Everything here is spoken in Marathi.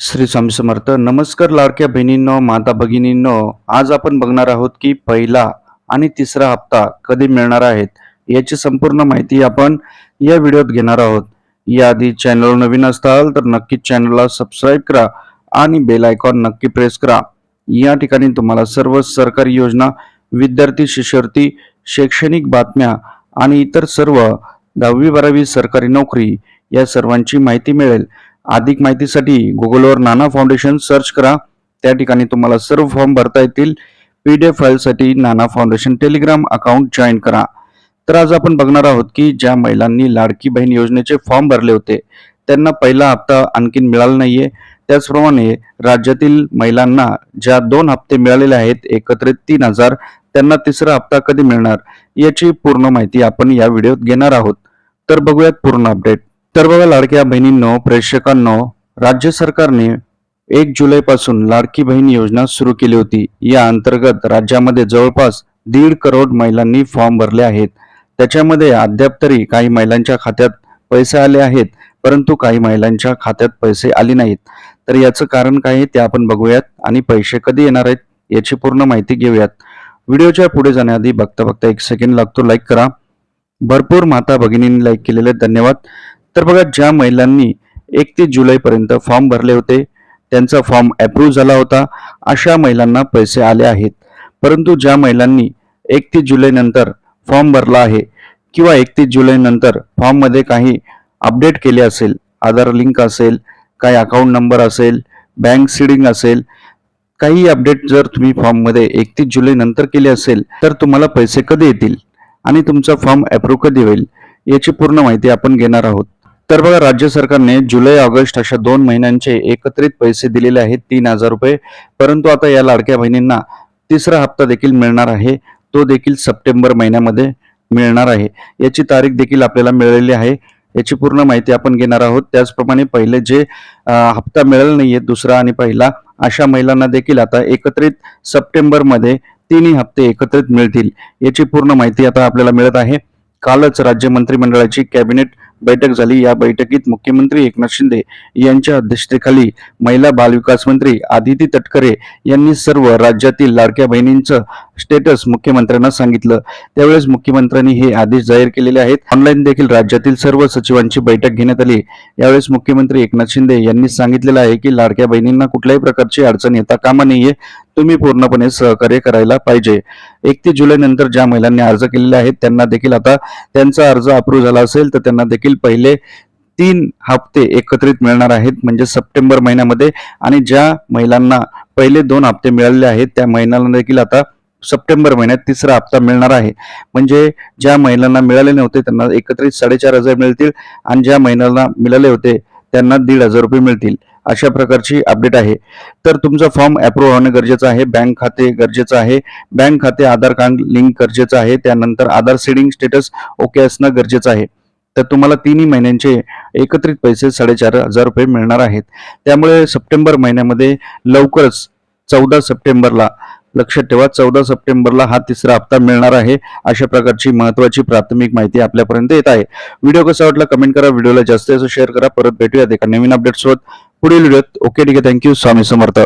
श्री स्वामी समर्थ. नमस्कार लाडक्या बहिणींनो माता भगिनींनो. आज आपण बघणार आहोत की पहिला आणि तिसरा हप्ता कधी मिळणार आहेत याची संपूर्ण माहिती आपण या व्हिडिओत घेणार आहोत. याआधी चॅनल नवीन असताल तर नक्कीच चॅनलला सबस्क्राईब करा आणि बेल आयकॉन नक्की प्रेस करा. या ठिकाणी तुम्हाला सर्व सरकारी योजना विद्यार्थी शिष्यवृत्ती शैक्षणिक बातम्या आणि इतर सर्व दहावी बारावी सरकारी नोकरी या सर्वांची माहिती मिळेल. अधिक माहितीसाठी गुगलवर नाना फाउंडेशन सर्च करा. त्या ठिकाणी तुम्हाला सर्व फॉर्म भरता येतील. पी डी एफ फाईलसाठी Nana foundation Telegram account join करा. तर आज आपण बघणार आहोत की ज्या महिलांनी लाडकी बहीण योजनेचे फॉर्म भरले होते त्यांना पहिला हप्ता आणखीन मिळाला नाहीये. त्याचप्रमाणे राज्यातील महिलांना ज्या दोन हप्ते मिळालेले आहेत एकत्रित तीन हजार त्यांना तिसरा हप्ता कधी मिळणार? याची पूर्ण माहिती आपण या व्हिडिओत घेणार आहोत. तर बघूयात पूर्ण अपडेट. तर बघा लाडक्या बहिणींनो प्रेक्षकांनो राज्य सरकारने एक जुलैपासून लाडकी बहीण योजना सुरू केली होती. या अंतर्गत राज्यामध्ये जवळपास दीड करोड महिलांनी फॉर्म भरले आहेत. त्याच्यामध्ये अद्याप तरी काही महिलांच्या खात्यात पैसे आले आहेत परंतु काही महिलांच्या खात्यात पैसे आले नाहीत. तर याचं कारण काय आहे ते आपण बघूयात आणि पैसे कधी येणार आहेत याची पूर्ण माहिती घेऊयात. व्हिडिओच्या पुढे जाण्याआधी बघता बघता एक सेकंड लागतो. लाईक करा. भरपूर माता भगिनींनी लाईक केलेले. धन्यवाद. तर बघा ज्या महिलांनी एकतीस जुलैपर्यंत फॉर्म भरले होते त्यांचा फॉर्म अप्रूव्ह झाला होता अशा महिलांना पैसे आले आहेत. परंतु ज्या महिलांनी एकतीस जुलैनंतर फॉर्म भरला आहे किंवा एकतीस जुलैनंतर फॉर्ममध्ये काही अपडेट केले असेल आधार लिंक असेल काही अकाउंट नंबर असेल बँक सिडिंग असेल काही अपडेट जर तुम्ही फॉर्ममध्ये एकतीस जुलैनंतर केले असेल तर तुम्हाला पैसे कधी येतील आणि तुमचा फॉर्म अप्रूव्ह कधी होईल याची पूर्ण माहिती आपण घेणार आहोत. तर बघा राज्य सरकारने जुलै ऑगस्ट अशा दोन महिन्यांचे एकत्रित पैसे दिलेले आहेत तीन हजार रुपये. परंतु आता या लाडक्या बहिणींना तिसरा हप्ता देखील मिळणार आहे. तो देखील सप्टेंबर महिन्यामध्ये मिळणार आहे. याची तारीख देखील आपल्याला मिळालेली आहे. याची पूर्ण माहिती आपण घेणार आहोत. त्याचप्रमाणे पहिले जे हप्ता मिळाला नाहीये दुसरा आणि पहिला अशा महिलांना देखील आता एकत्रित सप्टेंबरमध्ये तिन्ही हप्ते एकत्रित मिळतील. याची पूर्ण माहिती आता आपल्याला मिळत आहे. कालच राज्य मंत्रिमंडळाची कॅबिनेट बैठक झाली. या बैठकीत मुख्यमंत्री एकनाथ शिंदे यांच्या अध्यक्षतेखाली महिला बालविकास मंत्री आदिती तटकरे यांनी सर्व राज्यातील लाडक्या बहिणींचं स्टेटस मुख्यमंत्र्यांना सांगितलं. त्यावेळेस मुख्यमंत्र्यांनी हे आदेश जाहीर केलेले आहेत. ऑनलाईन देखील राज्यातील सर्व सचिवांची बैठक घेण्यात आली. यावेळेस मुख्यमंत्री एकनाथ शिंदे यांनी सांगितलेलं आहे की लाडक्या बहिणींना कुठल्याही प्रकारची अडचण येता कामा नाहीये तुम्ही पूर्णपणे सहकार्य करायला पाहिजे. एकतीस जुलै नंतर ज्या महिलांनी अर्ज केलेले आहेत त्यांना देखील आता त्यांचा अर्ज अप्रूव्ह झाला असेल तर त्यांना देखील पहिले तीन हप्ते एकत्रित मिळणार आहेत म्हणजे सप्टेंबर महिन्यामध्ये. आणि ज्या महिलांना पहिले दोन हप्ते मिळालेले आहेत त्या महिलांना देखील आता सप्टेंबर महिन्यात तिसरा हप्ता मिळणार आहे. म्हणजे ज्या महिलांना मिळाले नव्हते त्यांना एकत्रित साडेचार हजार मिळतील आणि ज्या महिलांना मिळाले होते त्यांना दीड हजार रुपये मिळतील. अशा प्रकारची अपडेट आहे. तर तुमचा फॉर्म अप्रूव्ह होणं गरजेचं आहे बँक खाते गरजेचं आहे. बँक खाते आधार कार्ड लिंक गरजेचं आहे. त्यानंतर आधार सेडिंग स्टेटस ओके असणं गरजेचं आहे. तर तुम्हाला तिन्ही महिन्यांचे एकत्रित पैसे साडेचार हजार रुपये मिळणार आहेत. त्यामुळे सप्टेंबर महिन्यामध्ये लवकरच चौदा सप्टेंबरला लक्षात ठेवा चौदा सप्टेंबरला हा तिसरा हप्ता मिळणार आहे. अशा प्रकारची महत्वाची प्राथमिक माहिती आपल्यापर्यंत येत आहे. व्हिडिओ कसा वाटला कमेंट करा व्हिडिओला जास्त जास्त शेअर करा. परत भेटूयात एका नवीन अपडेट सोबत. पुढील व्हिडिओत. ओके ठीक आहे. Thank you. स्वामी समर्थ.